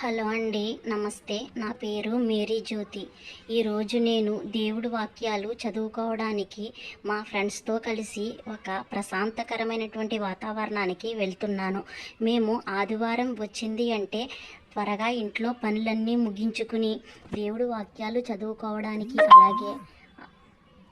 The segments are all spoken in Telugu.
హలో అండి నమస్తే. నా పేరు మేరీ జ్యోతి. ఈరోజు నేను దేవుడి వాక్యాలు చదువుకోవడానికి మా ఫ్రెండ్స్తో కలిసి ఒక ప్రశాంతకరమైనటువంటి వాతావరణానికి వెళ్తున్నాను. మేము ఆదివారం వచ్చింది అంటే త్వరగా ఇంట్లో పనులన్నీ ముగించుకుని దేవుడి వాక్యాలు చదువుకోవడానికి అలాగే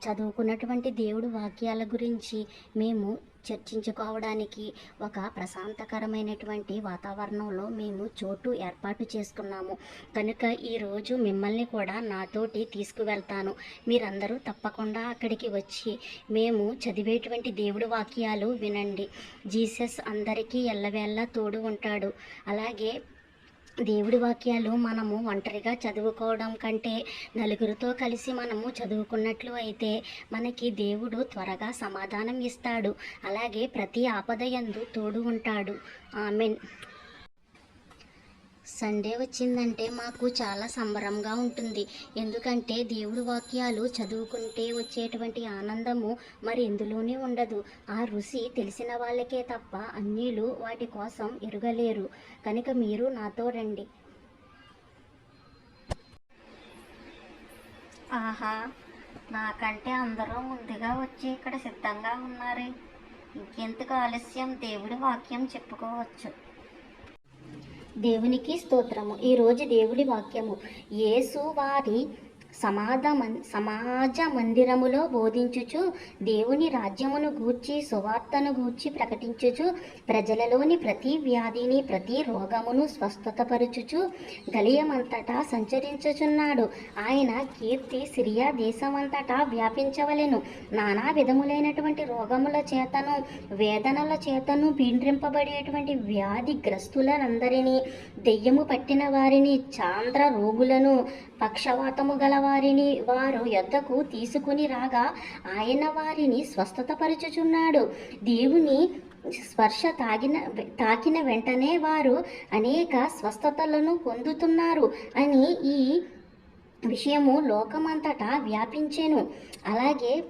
చదువుకున్నటువంటి దేవుడు వాక్యాల గురించి మేము చర్చించుకోవడానికి ఒక ప్రశాంతకరమైనటువంటి వాతావరణంలో మేము చోటు ఏర్పాటు చేసుకున్నాము. కనుక ఈరోజు మిమ్మల్ని కూడా నాతోటి తీసుకువెళ్తాను. మీరందరూ తప్పకుండా అక్కడికి వచ్చి మేము చదివేటువంటి దేవుడు వాక్యాలు వినండి. జీసస్ అందరికీ ఎల్లవేళ్ళ తోడు ఉంటాడు. అలాగే దేవుడి వాక్యాలు మనము ఒంటరిగా చదువుకోవడం కంటే నలుగురితో కలిసి మనము చదువుకున్నట్లు అయితే మనకి దేవుడు త్వరగా సమాధానం ఇస్తాడు. అలాగే ప్రతి ఆపద యందు తోడు ఉంటాడు. ఆమెన్. సండే వచ్చిందంటే మాకు చాలా సంబరంగా ఉంటుంది. ఎందుకంటే దేవుడి వాక్యాలు చదువుకుంటే వచ్చేటువంటి ఆనందము మరి ఎందులోనే ఉండదు. ఆ రుచి తెలిసిన వాళ్ళకే తప్ప అన్యులు వాటి కోసం ఎరగలేరు. కనుక మీరు నాతో రండి. ఆహా నాకంటే అందరూ ముందుగా వచ్చి ఇక్కడ సిద్ధంగా ఉన్నారే. ఇంకెందుకు ఆలస్యం? దేవుడి వాక్యం చెప్పుకోవచ్చు. దేవునికి స్తోత్రము. ఈరోజు దేవుడి వాక్యము. యేసు వారి సమాధ సమాజ మందిరములో బోధించుచు దేవుని రాజ్యమును గూర్చి సువార్తను గూర్చి ప్రకటించుచు ప్రజలలోని ప్రతి వ్యాధిని ప్రతి రోగమును స్వస్థతపరుచుచు గలియమంతటా సంచరించుచున్నాడు. ఆయన కీర్తి సిరియా దేశమంతటా వ్యాపించవలెను. నానా విధములైనటువంటి రోగముల చేతను వేదనల చేతను పిండ్రింపబడినటువంటి వ్యాధి గ్రస్తులందరినీ దెయ్యము పట్టిన వారిని చాంద్ర రోగులను పక్షవాతము గల వారిని వారు యొద్దకు తీసుకుని రాగా ఆయన వారిని స్వస్థతపరచుచున్నాడు. దేవుని స్పర్శ తాగిన తాకిన వెంటనే వారు అనేక స్వస్థతలను పొందుతున్నారు అని ఈ విషయము లోకమంతటా వ్యాపించెను. అలాగే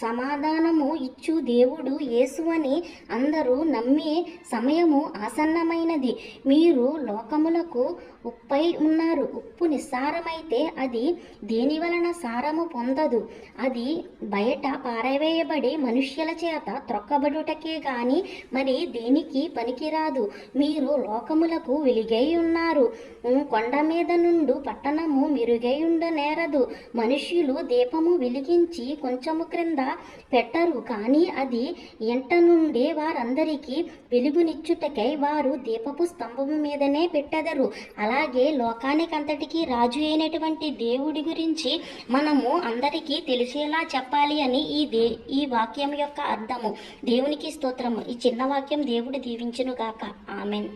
సమాధానము ఇచ్చు దేవుడు యేసు అని అందరూ నమ్మే సమయము ఆసన్నమైనది. మీరు లోకములకు ఉప్పై ఉన్నారు. ఉప్పు నిస్సారమైతే అది దేని వలన సారము పొందదు? అది బయట పారవేయబడి మనుష్యుల చేత త్రొక్కబడుటకే గాని మరి దేనికి పనికిరాదు. మీరు లోకములకు వెలిగై ఉన్నారు. కొండ మీద నుండు పట్టణము మెరుగై ఉండనేరదు మనుష్యులు దీపము వెలిగించి కొంచెము క్రింద పెట్టరు. కానీ అది ఎంట నుండి వారందరికీ వెలుగునిచ్చుటకై వారు దీపపు స్తంభము మీదనే పెట్టెదరు. అలాగే లోకానికంతటికీ రాజు అయినటువంటి దేవుడి గురించి మనము అందరికీ తెలిసేలా చెప్పాలి అని ఈ దే ఈ వాక్యం యొక్క అర్థము. దేవునికి స్తోత్రము. ఈ చిన్న వాక్యం దేవుడు దీవించును గాక ఆమెన్.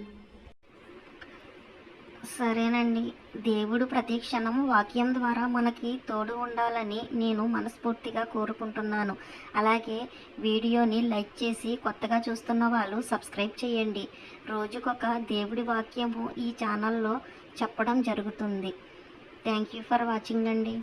సరేనండి. దేవుడు ప్రతి క్షణం వాక్యం ద్వారా మనకి తోడు ఉండాలని నేను మనస్ఫూర్తిగా కోరుకుంటున్నాను. అలాగే వీడియోని లైక్ చేసి కొత్తగా చూస్తున్న వాళ్ళు సబ్స్క్రైబ్ చేయండి. రోజుకొక దేవుడి వాక్యము ఈ ఛానల్లో చెప్పడం జరుగుతుంది. థ్యాంక్ యూ ఫర్ వాచింగ్ అండి.